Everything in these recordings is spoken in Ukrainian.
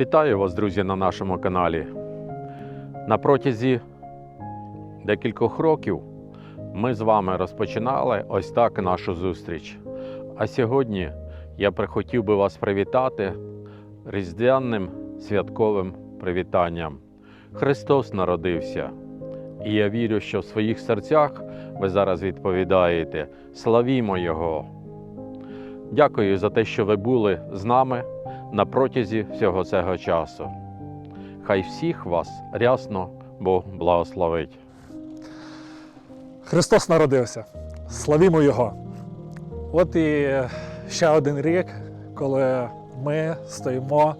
Вітаю вас, друзі, на нашому каналі. На протязі декількох років ми з вами розпочинали ось так нашу зустріч. А сьогодні я прихотів би вас привітати різдвяним святковим привітанням. Христос народився. І я вірю, що в своїх серцях ви зараз відповідаєте Славімо Його! Дякую за те, що ви були з нами на протязі всього цього часу. Хай всіх вас рясно Бог благословить. Христос народився. Славімо Його. От і ще один рік, коли ми стоїмо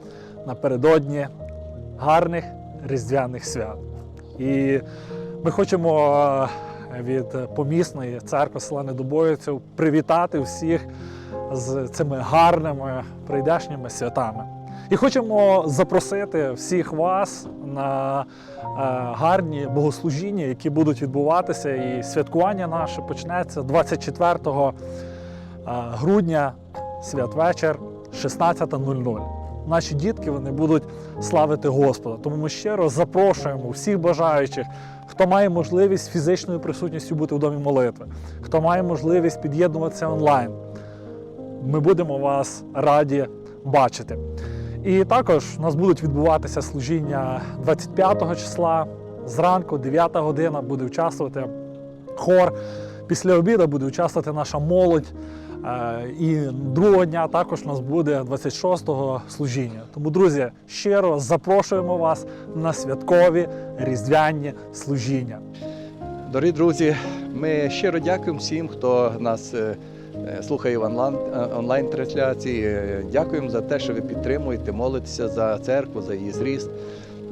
напередодні гарних різдвяних свят. І ми хочемо е, від помісної церкви села Недобоївців привітати всіх з цими гарними прийдешніми святами. І хочемо запросити всіх вас на е, гарні богослужіння, які будуть відбуватися, і святкування наше почнеться 24 е, грудня, святвечір, 16.00. Наші дітки вони будуть славити Господа. Тому ми щиро запрошуємо всіх бажаючих, хто має можливість фізичною присутністю бути в домі молитви, хто має можливість під'єднуватися онлайн. Ми будемо вас раді бачити. І також у нас будуть відбуватися служіння 25 числа. Зранку, 9 година, буде участвувати хор. Після обіду буде участвувати наша молодь. Е, І другого дня також у нас буде 26-го служіння. Тому, друзі, щиро запрошуємо вас на святкові різдвяні служіння. Дорогі друзі, ми щиро дякуємо всім, хто нас е, е, слухає в онлайн, онлайн-трансляції. Дякуємо за те, що ви підтримуєте, молитеся за церкву, за її зріст.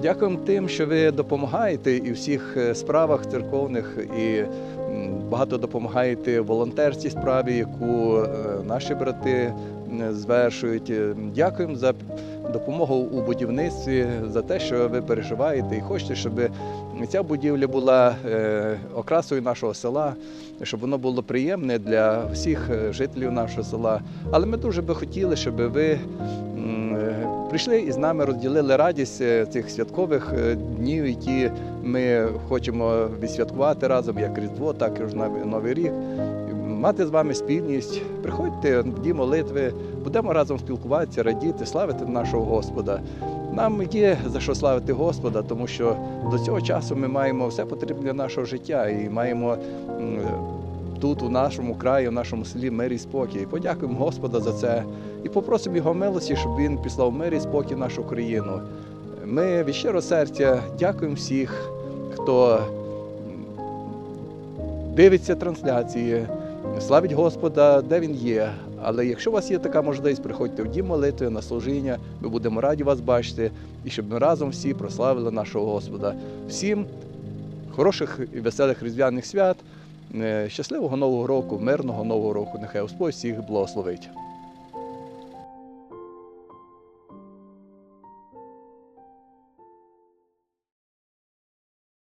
Дякуємо тим, що ви допомагаєте і всіх справах церковних, і багато допомагаєте волонтерській справі, яку е, наші брати звершують. Е, Дякуємо за допомогу у будівництві, за те, що ви переживаєте і хочете, щоб ця будівля була е, окрасою нашого села, щоб воно було приємне для всіх жителів нашого села. Але ми дуже би хотіли, щоб ви прийшли і з нами розділили радість е, цих святкових е, днів, які ми хочемо відсвяткувати разом, як Різдво, так і Новий- рік. Мати з вами спільність, приходьте дні молитви, будемо разом спілкуватися, радіти, славити нашого Господа. Нам є за що славити Господа, тому що до цього часу ми маємо все потрібне для нашого життя і маємо тут, у нашому краї, у нашому селі мир і спокій. Подякуємо Господа за це і попросимо Його милості, щоб Він післав мир і спокій в нашу країну. Ми від щирого серця дякуємо всіх, хто дивиться трансляції, славить Господа, де він є. Але якщо у вас є така можливість, приходьте в дім молитви на служіння. Ми будемо раді вас бачити і щоб ми разом всі прославили нашого Господа. Всім хороших і веселих різдвяних свят, щасливого нового року, мирного нового року. Нехай Господь всіх благословить.